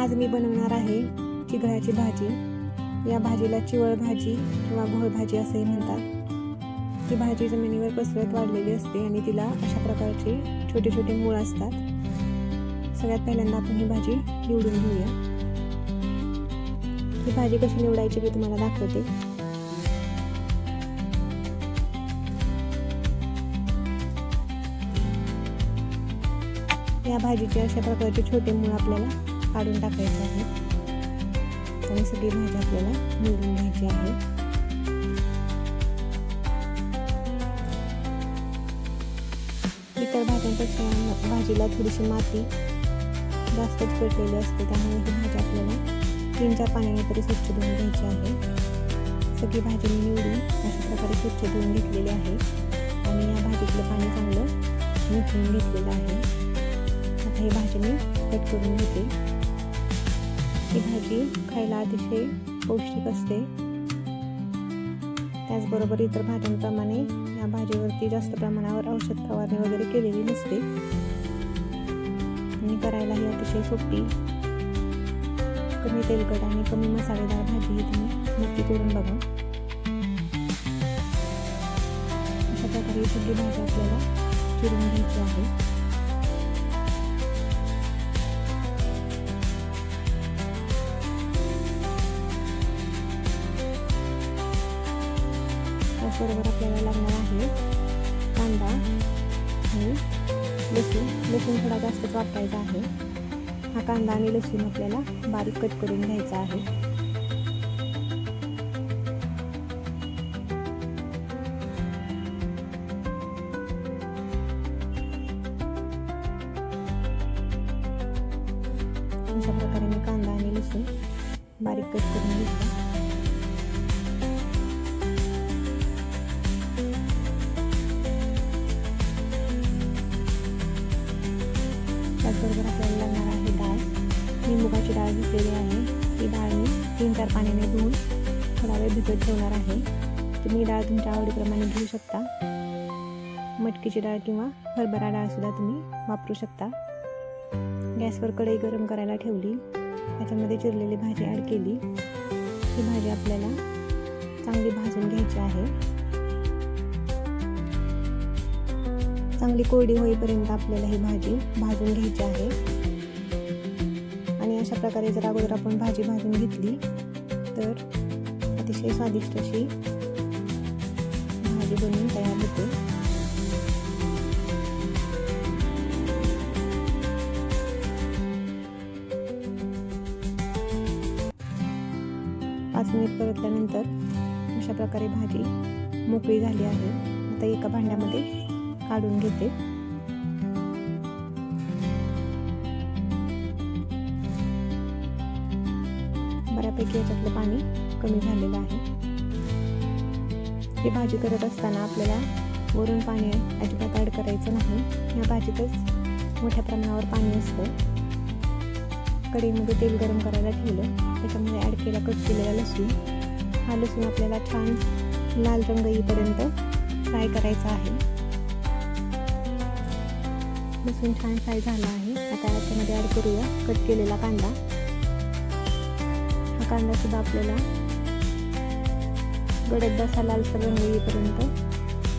आज मी बनवणार आहे चिघळ्याची भाजी. या भाजीला चिवळ भाजी किंवा घोळ भाजी असंही म्हणतात. ती भाजी जमिनीवर पसरत वाढलेली असते आणि तिला अशा प्रकारचे छोटे छोटे मूळ असतात. सगळ्यात पहिल्यांदा आपण ही भाजी निवडून घेऊया. ही भाजी कशी निवडायची मी तुम्हाला दाखवते. या भाजीचे अशा प्रकारचे छोटे मूळ आपल्याला काढून टाकायचं आहे. आणि सगळी भाजी आपल्याला निवडून घ्यायची आहे. इतर भाज्यांपेक्षा भाजीला थोडीशी माती जास्तच पेटलेली असते त्यामुळे ही भाजी आपल्याला तीन चार पाण्याने तरी स्वच्छ धुवून घ्यायची आहे. सगळी भाजी मी निवडून अशा प्रकारे स्वच्छ धुवून घेतलेली आहे. आणि या भाजीतलं पाणी चांगलं निथळून घेतलेलं आहे. आता ही भाजी मी कट करून घेते. ही भाजी खायला अतिशय पौष्टिक असते. त्याचबरोबर इतर भाज्यांप्रमाणे या भाजीवरती जास्त प्रमाणावर औषध फवारणी वगैरे केलेली नसते. आणि करायलाही अतिशय सोपी. कमी तेलकट आणि कमी मसालेदार भाजी ही तुम्ही नक्की करून बघा. अशा प्रकारे सगळी भाजी आपल्याला चिरून घ्यायची आहे. त्याचबरोबर आपल्याला लागणार आहे. कांदा आणि लसूण. लसूण थोडा जास्तच वापरायचा आहे. हा कांदा आणि लसूण आपल्याला बारीक कट करून घ्यायचा आहे. अशा प्रकारे मी कांदा आणि लसूण बारीक कट करून घेतला. त्याचबरोबर आपल्याला लागणार आहे डाळ. मी मुगाची डाळ घेतलेली आहे. ती डाळ मी तीन चार पाण्याने धुवून थोडा वेळ भिजत ठेवणार आहे. तुम्ही डाळ तुमच्या आवडीप्रमाणे घेऊ शकता. मटकीची डाळ किंवा हरभरा डाळसुद्धा तुम्ही वापरू शकता. गॅसवर कढई गरम करायला ठेवली. त्याच्यामध्ये चिरलेली भाजी ॲड केली. ही भाजी आपल्याला चांगली भाजून घ्यायची आहे. चांगली कोरडी होईपर्यंत आपल्याला ही भाजी भाजून घ्यायची आहे. आणि अशा प्रकारे जर अगोदर आपण भाजी भाजून घेतली तर अतिशय स्वादिष्ट अशी भाजी बनवून तयार होते. पाच मिनिट परतल्यानंतर अशा प्रकारे भाजी मोकळी झाली आहे. आता एका भांड्यामध्ये काढून घेते. बऱ्यापैकी याच्यातलं पाणी कमी झालेलं आहे. ही भाजी करत असताना आपल्याला वरून पाणी अजिबात ॲड करायचं नाही. या भाजीतच मोठ्या प्रमाणावर पाणी असतं. कढईमध्ये तेल गरम करायला ठेवलं. त्याच्यामध्ये ॲड केला कट केलेला लसूण. हा लसूण आपल्याला छान लाल रंग येईपर्यंत फ्राय करायचा आहे. लसूण छान फ्राय झाला आहे. आता याच्यामध्ये ॲड करूया. कट केलेला कांदा. हा कांदा सुद्धा आपल्याला गडद बसा लालसर रंग येईपर्यंत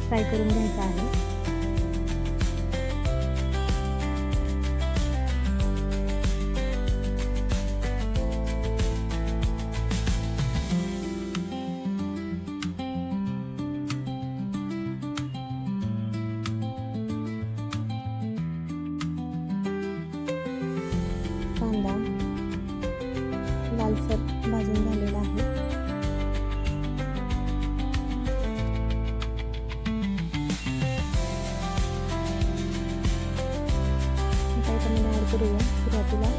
फ्राय करून घ्यायचा आहे. लालसर भाजून झालेला आहे. करूया सुरुवातीला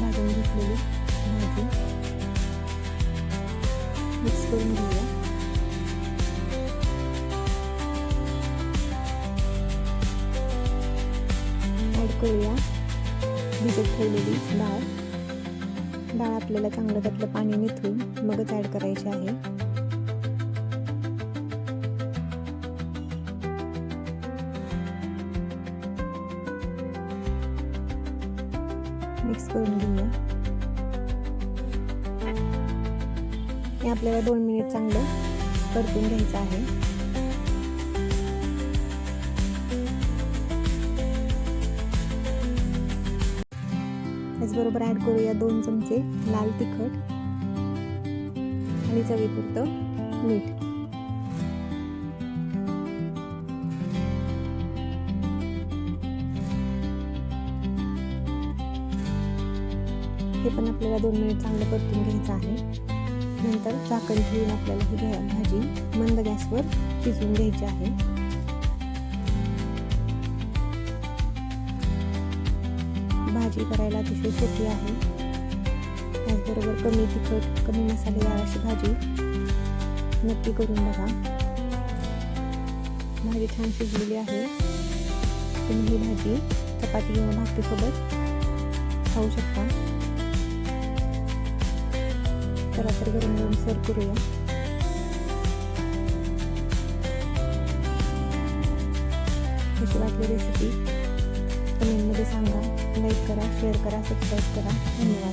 भाजून घेतलेली भाजी मिक्स करून घेऊया. ॲड करूया. भिजत ठेवलेली डाळ. डाळ आपल्याला चांगलं त्यातलं पाणी निथून मगच ॲड करायची आहे. मिक्स करून घेऊया. हे आपल्याला दोन मिनिट चांगलं परतून घ्यायचं आहे. त्याचबरोबर ॲड करूया दोन चमचे लाल तिखट आणि चवीपुरतं मीठ. हे पण आपल्याला दोन मिनिट चांगलं परतून घ्यायचं आहे. नंतर झाकण ठेवून आपल्याला ही घ्या- भाजी मंद गॅसवर शिजवून घ्यायची आहे. भाजी करायला अतिशय सोपी आहे. त्याचबरोबर कमी तिखट कमी मसालेदार अशी भाजी नक्की करून बघा. भाजी छान शिजलेली आहे. तुम्ही ही भाजी चपाती किंवा भाकरीसोबत खाऊ शकता. चला तर गरम गरम सर्व करूया. कशी वाटली रेसिपी कमेंटमध्ये सांगा लाईक करा शेअर करा सबस्क्राईब करा. धन्यवाद.